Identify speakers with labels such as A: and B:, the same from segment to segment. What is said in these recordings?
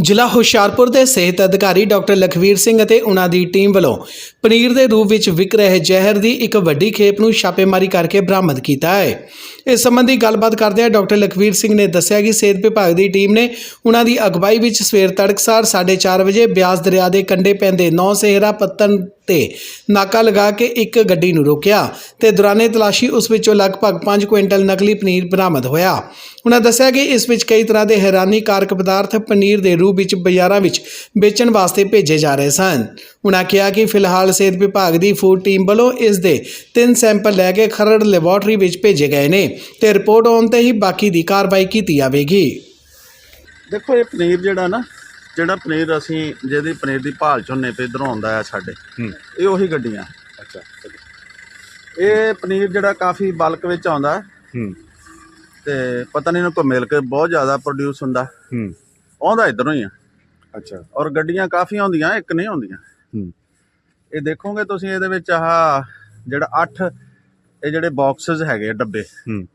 A: ਜ਼ਿਲ੍ਹਾ ਹੁਸ਼ਿਆਰਪੁਰ ਦੇ ਸਿਹਤ ਅਧਿਕਾਰੀ ਡਾਕਟਰ ਲਖਵੀਰ ਸਿੰਘ ਅਤੇ ਉਹਨਾਂ ਦੀ ਟੀਮ ਵੱਲੋਂ ਪਨੀਰ ਦੇ ਰੂਪ ਵਿੱਚ ਵਿਕ ਰਹੇ ਜ਼ਹਿਰ ਦੀ ਇੱਕ ਵੱਡੀ ਖੇਪ ਨੂੰ ਛਾਪੇਮਾਰੀ ਕਰਕੇ ਬਰਾਮਦ ਕੀਤਾ ਹੈ। ਇਸ ਸੰਬੰਧੀ ਗੱਲਬਾਤ ਕਰਦਿਆਂ ਡਾਕਟਰ ਲਖਵੀਰ ਸਿੰਘ ਨੇ ਦੱਸਿਆ ਕਿ ਸਿਹਤ ਵਿਭਾਗ ਦੀ ਟੀਮ ਨੇ ਉਹਨਾਂ ਦੀ ਅਗਵਾਈ ਵਿੱਚ ਸਵੇਰ ਤੜਕਸਾਰ 4:30 ਵਜੇ ਬਿਆਸ ਦਰਿਆ ਦੇ ਕੰਢੇ ਪੈਂਦੇ ਨੌ ਸਹਿਰਾ ਪੱਤਨ ਤੇ ਨਾਕਾ ਲਗਾ ਕੇ ਇੱਕ ਗੱਡੀ ਨੂੰ ਰੋਕਿਆ ਤੇ ਦੌਰਾਨੇ ਤਲਾਸ਼ੀ ਉਸ ਵਿੱਚੋਂ ਲਗਭਗ 5 ਕੁਇੰਟਲ ਨਕਲੀ ਪਨੀਰ ਬਰਾਮਦ ਹੋਇਆ। ਉਹਨਾਂ ਦੱਸਿਆ ਕਿ ਇਸ ਵਿੱਚ ਕਈ ਤਰ੍ਹਾਂ ਦੇ ਹੈਰਾਨੀਕਾਰਕ ਪਦਾਰਥ ਪਨੀਰ ਦੇ ਰੂਪ ਵਿੱਚ ਬਾਜ਼ਾਰਾਂ ਵਿੱਚ ਵੇਚਣ ਵਾਸਤੇ ਭੇਜੇ ਜਾ ਰਹੇ ਸਨ। ਉਹਨਾਂ ਕਿਹਾ ਕਿ ਫਿਲਹਾਲ ਸਿਹਤ ਵਿਭਾਗ ਦੀ ਫੂਡ ਟੀਮ ਵੱਲੋਂ ਇਸ ਦੇ ਤਿੰਨ ਸੈਂਪਲ ਲੈ ਕੇ ਖਰੜ ਲੈਬੋਰਟਰੀ ਵਿੱਚ ਭੇਜੇ ਗਏ ਨੇ ਤੇ ਰਿਪੋਰਟ ਆਉਣ ਤੇ ਹੀ ਬਾਕੀ ਦੀ ਕਾਰਵਾਈ ਕੀਤੀ ਜਾਵੇਗੀ।
B: ਦੇਖੋ, ਇਹ ਪਨੀਰ ਜਿਹੜਾ ਨਾ ਜਿਹੜਾ ਪਨੀਰ ਅਸੀਂ ਜਿਹਦੀ ਪਨੀਰ ਦੀ ਭਾਲ ਝੋਨੇ ਤੇ ਇਧਰੋਂ ਆਉਂਦਾ ਆ ਸਾਡੇ। ਇਹ ਉਹੀ ਗੱਡੀਆਂ।
C: ਅੱਛਾ
B: ਇਹ ਪਨੀਰ ਜਿਹੜਾ ਕਾਫੀ ਬਲਕ ਵਿੱਚ ਆਉਂਦਾ। ਹੈ। ਤੇ ਪਤਾ ਨਹੀਂ ਇਹਨੂੰ ਕੋਈ ਮਿਲ ਕੇ ਬਹੁਤ ਜ਼ਿਆਦਾ ਪ੍ਰੋਡਿਊਸ ਹੁੰਦਾ।
C: ਹੂੰ।
B: ਆਉਂਦਾ ਇਧਰੋਂ ਹੀ ਆ।
C: ਅੱਛਾ।
B: ਔਰ ਗੱਡੀਆਂ ਕਾਫੀ ਆਉਂਦੀਆਂ ਇੱਕ ਨਹੀਂ ਆਉਂਦੀਆਂ।
C: ਹੂੰ।
B: ਇਹ ਦੇਖੋਗੇ ਤੁਸੀਂ ਇਹਦੇ ਵਿੱਚ ਆਹ ਜਿਹੜਾ 8 ਇਹ ਜਿਹੜੇ ਬਾਕਸਸ ਹੈਗੇ ਡੱਬੇ।
C: ਹੂੰ।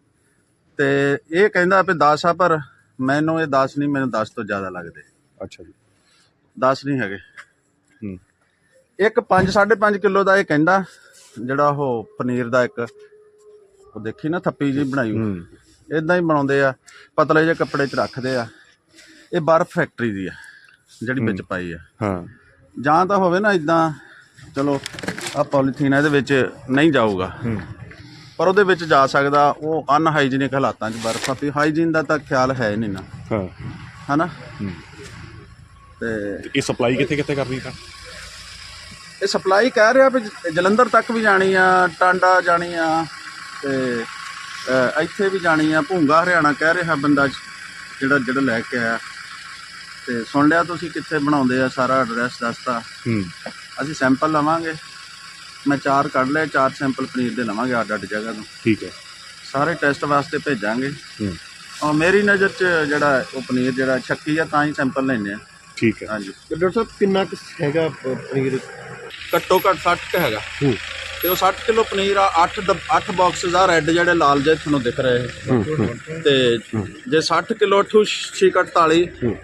B: ਤੇ ਇਹ ਕਹਿੰਦਾ ਵੀ 10 ਆ ਪਰ ਮੈਨੂੰ ਇਹ 10 ਨਹੀਂ ਮੈਨੂੰ 10 ਤੋਂ ਜ਼ਿਆਦਾ ਲੱਗਦੇ।
C: ਅੱਛਾ ਜੀ।
B: 10 ਨਹੀਂ ਹੈਗੇ।
C: ਹੂੰ।
B: ਇੱਕ 5 5.5 ਕਿਲੋ ਦਾ ਇਹ ਕਹਿੰਦਾ ਜਿਹੜਾ ਉਹ ਪਨੀਰ ਦਾ ਇੱਕ ਉਹ ਦੇਖੀ ਨਾ ਥੱਪੀ ਜੀ ਬਣਾਈ
C: ਹੂੰ।
B: ਇਦਾਂ ਹੀ ਬਣਾਉਂਦੇ ਆ ਪਤਲੇ ਜਿਹੇ ਕੱਪੜੇ 'ਚ ਰੱਖਦੇ ਆ। ਇਹ ਬਰਫ ਫੈਕਟਰੀ ਦੀ ਆ ਜਿਹੜੀ ਵਿੱਚ ਪਾਈ ਆ।
C: ਹਾਂ।
B: ਜਾਂ ਤਾਂ ਹੋਵੇ ਨਾ ਇਦਾਂ ਚਲੋ ਆ ਪੋਲੀਥੀਨ ਇਹਦੇ ਵਿੱਚ ਨਹੀਂ ਜਾਊਗਾ। ਪਰ ਉਹਦੇ ਵਿੱਚ ਜਾ ਸਕਦਾ ਉਹ ਅਨਹਾਈਜੀਨਿਕ ਹਾਲਾਤਾਂ 'ਚ ਬਰਫ ਆ। ਵੀ ਹਾਈਜੀਨ ਦਾ ਤਾਂ ਖਿਆਲ ਹੈ ਨਹੀਂ ਨਾ।
C: ਹਾਂ।
B: ਹਨਾ? ਤੇ
C: ਇਹ ਸਪਲਾਈ ਕਿੱਥੇ ਕਿੱਥੇ ਕਰਨੀ ਤਾਂ?
B: ਇਹ ਸਪਲਾਈ ਕਹਿ ਰਿਹਾ ਵੀ ਜਲੰਧਰ ਤੱਕ ਵੀ ਜਾਣੀ ਆ ਟਾਂਡਾ ਜਾਣੀ ਆ ਤੇ ਅ, ਇੱਥੇ ਵੀ ਜਾਣੀ ਆ ਭੂੰਗਾ ਹਰਿਆਣਾ ਕਹਿ ਰਿਹਾ ਬੰਦਾ ਜਿਹੜਾ ਜਿਹੜਾ ਲੈ ਕੇ ਆਇਆ। ਤੇ ਸੁਣ ਲਿਆ ਤੁਸੀਂ ਕਿੱਥੇ ਬਣਾਉਂਦੇ ਆ ਸਾਰਾ ਐਡਰੈਸ ਦੱਸਤਾ।
C: ਹੂੰ।
B: ਅਸੀਂ ਸੈਂਪਲ ਲਵਾਂਗੇ। ਮੈਂ ਚਾਰ ਕੱਢ ਲਏ ਚਾਰ ਸੈਂਪਲ ਪਨੀਰ ਦੇ ਲਵਾਂਗੇ ਅੱਡ ਅੱਡ ਜਗ੍ਹਾ ਤੋਂ।
C: ਠੀਕ ਹੈ।
B: ਸਾਰੇ ਟੈਸਟ ਵਾਸਤੇ ਭੇਜਾਂਗੇ।
C: ਹੂੰ।
B: ਔਰ ਮੇਰੀ ਨਜ਼ਰ 'ਚ ਜਿਹੜਾ ਉਹ ਪਨੀਰ ਜਿਹੜਾ ਛੱਕੀ ਆ ਤਾਂ ਹੀ ਸੈਂਪਲ ਲੈਣੇ ਆ।
C: ਠੀਕ ਹੈ।
B: ਹਾਂਜੀ।
D: ਤੇ ਡਾਕਟਰ ਸਾਹਿਬ ਕਿੰਨਾ ਕੁ ਹੈਗਾ ਪ- ਪਨੀਰ?
B: ਘੱਟੋ ਘੱਟ 60 ਕ ਹੈਗਾ।
C: ਹੂੰ।
B: ਤੇ ਉਹ 60 ਕਿਲੋ ਪਨੀਰ ਆ 8 8 ਬਾਕਸਸ ਆ ਰੈੱਡ ਜਿਹੜੇ ਲਾਲ ਜਿਹੇ ਤੁਹਾਨੂੰ ਦਿਖ ਰਹੇ ਤੇ ਜੇ 60 ਕਿਲੋ 8 48
C: ਹੂੰ।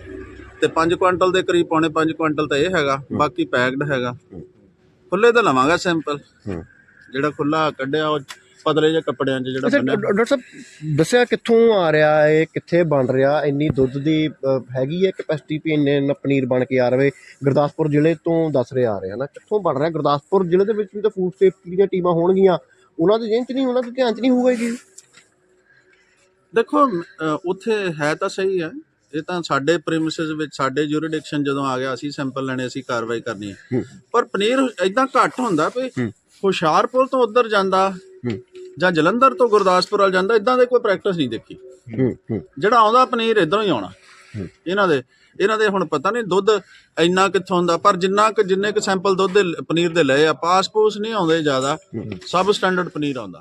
B: ਤੇ 5 ਕੁਇੰਟਲ ਦੇ ਕਰੀਬ ਪੌਣੇ 5 ਕੁਇੰਟਲ ਤਾਂ ਇਹ ਹੈਗਾ ਬਾਕੀ ਪੈਕਡ ਹੈਗਾ। ਖੁੱਲੇ ਤਾਂ ਲਵਾਂਗਾ ਸੈਂਪਲ
C: ਹੂੰ।
B: ਜਿਹੜਾ ਖੁੱਲਾ ਕੱਢਿਆ ਉਹ ਪਤਲੇ ਜਿਹੇ ਕੱਪੜਿਆਂ 'ਚ ਜਿਹੜਾ
D: ਅੱਛਾ
B: ਬੰਨਿਆ।
D: ਡਾਕਟਰ ਸਾਹਿਬ ਦੱਸਿਆ ਕਿੱਥੋਂ ਆ ਰਿਹਾ ਹੈ ਕਿੱਥੇ ਬਣ ਰਿਹਾ ਇੰਨੀ ਦੁੱਧ ਦੀ ਅ, ਹੈਗੀ ਹੈ ਕੈਪੈਸਿਟੀ ਵੀ ਇੰਨੇ ਇੰਨਾ ਪਨੀਰ ਬਣ ਕੇ ਆ ਰਵੇ ਗੁਰਦਾਸਪੁਰ ਜ਼ਿਲ੍ਹੇ ਤੋਂ ਦੱਸ ਰਿਹਾ ਆ ਰਿਹਾ ਨਾ ਕਿੱਥੋਂ ਬਣ ਰਿਹਾ? ਗੁਰਦਾਸਪੁਰ ਜ਼ਿਲ੍ਹੇ ਦੇ ਵਿੱਚ ਵੀ ਤਾਂ ਫੂਡ ਸੇਫਟੀ ਦੀਆਂ ਟੀਮਾਂ ਹੋਣਗੀਆਂ। ਉਹਨਾਂ ਦੇ ਜ਼ਿਹਨ 'ਚ ਨਹੀਂ ਉਹਨਾਂ ਦੇ ਧਿਆਨ 'ਚ ਨਹੀਂ ਹੋਊਗਾ ਜੀ
B: ਦੇਖੋ ਉੱਥੇ ਹੈ ਤਾਂ ਸਹੀ ਹੈ ਇਹ ਤਾਂ ਸਾਡੇ ਪ੍ਰੀਮਿਸਿਸ ਵਿੱਚ ਸਾਡੇ ਜੂਰਿਡਿਕਸ਼ਨ ਜਦੋਂ ਆ ਗਿਆ ਅਸੀਂ ਸੈਂਪਲ ਲੈਣੇ ਅਸੀਂ ਕਾਰਵਾਈ ਕਰਨੀ ਹੈ। ਪਰ ਪਨੀਰ ਇਦਾਂ ਘੱਟ ਹੁੰਦਾ ਵੀ ਹੁਸ਼ਿਆਰਪੁਰ ਤੋਂ ਉੱਧਰ ਜਾਂਦਾ। ਜਾਂ ਜਲੰਧਰ ਤੋਂ ਗੁਰਦਾਸਪੁਰ ਵੱਲ ਜਾਂਦਾ ਇਦਾਂ ਦੇ ਕੋਈ ਪ੍ਰੈਕਟਿਸ ਨਹੀਂ ਦੇਖੀ। ਜਿਹੜਾ ਆਉਂਦਾ ਪਨੀਰ ਇਧਰੋਂ ਹੀ ਆਉਣਾ। ਇਹਨਾਂ ਦੇ ਇਹਨਾਂ ਦੇ ਹੁਣ ਪਤਾ ਨਹੀਂ ਦੁੱਧ ਇੰਨਾ ਕਿੱਥੋਂ ਹੁੰਦਾ ਪਰ ਜਿੰਨਾ ਕਿ ਜਿੰਨੇ ਕੁ ਸੈਂਪਲ ਦੁੱਧ ਦੇ ਪਨੀਰ ਦੇ ਲਏ ਆ ਪਾਸ ਪੂਸ ਨਹੀਂ ਆਉਂਦੇ ਜ਼ਿਆਦਾ। ਸਬ ਸਟੈਂਡਰਡ ਪਨੀਰ ਆਉਂਦਾ।